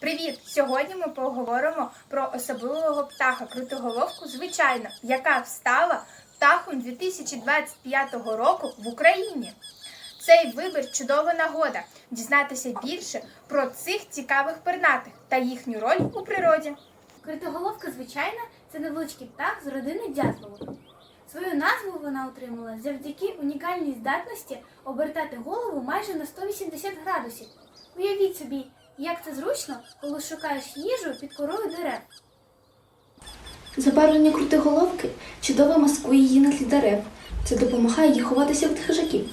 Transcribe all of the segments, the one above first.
Привіт! Сьогодні ми поговоримо про особливого птаха крутоголовку, звичайно, яка стала птахом 2025 року в Україні. Цей вибір чудова нагода дізнатися більше про цих цікавих пернатих та їхню роль у природі. Критоголовка звичайна це невеличкий птах з родини дятлових. Свою назву вона отримала завдяки унікальній здатності обертати голову майже на 180 градусів. Уявіть собі, як це зручно, коли шукаєш їжу під корою дерев. Забарвлення крутиголовки чудово маскує її на тлі дерев. Це допомагає їй ховатися від хижаків.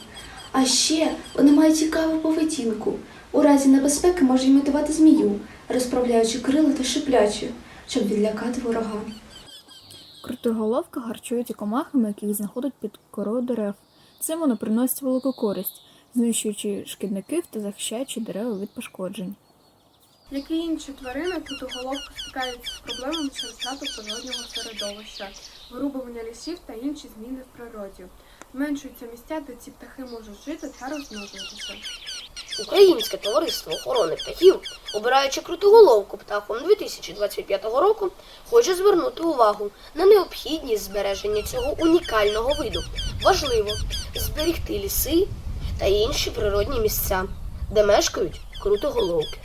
А ще вони мають цікаву поведінку. У разі небезпеки може імітувати змію, розправляючи крила та шиплячи, щоб відлякати ворога. Крутоголовка харчується комахами, яких знаходять під корою дерев. Цим воно приносить велику користь, знищуючи шкідників та захищаючи дерева від пошкоджень. Як і інші тварини, крутоголовки стикаються з проблемами через втрату природнього середовища, вирубування лісів та інші зміни в природі. Зменшуються місця, де ці птахи можуть жити та розмножуватися. Українське товариство охорони птахів, обираючи крутоголовку птахом 2025 року, хоче звернути увагу на необхідність збереження цього унікального виду. Важливо зберегти ліси та інші природні місця, де мешкають крутоголовки.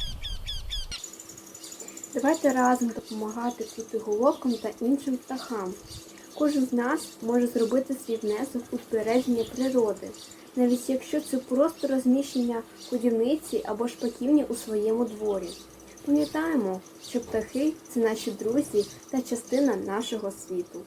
Давайте разом допомагати крутиголовкам та іншим птахам. Кожен з нас може зробити свій внесок у збереження природи, навіть якщо це просто розміщення будівниці або шпаківні у своєму дворі. Пам'ятаємо, що птахи це наші друзі та частина нашого світу.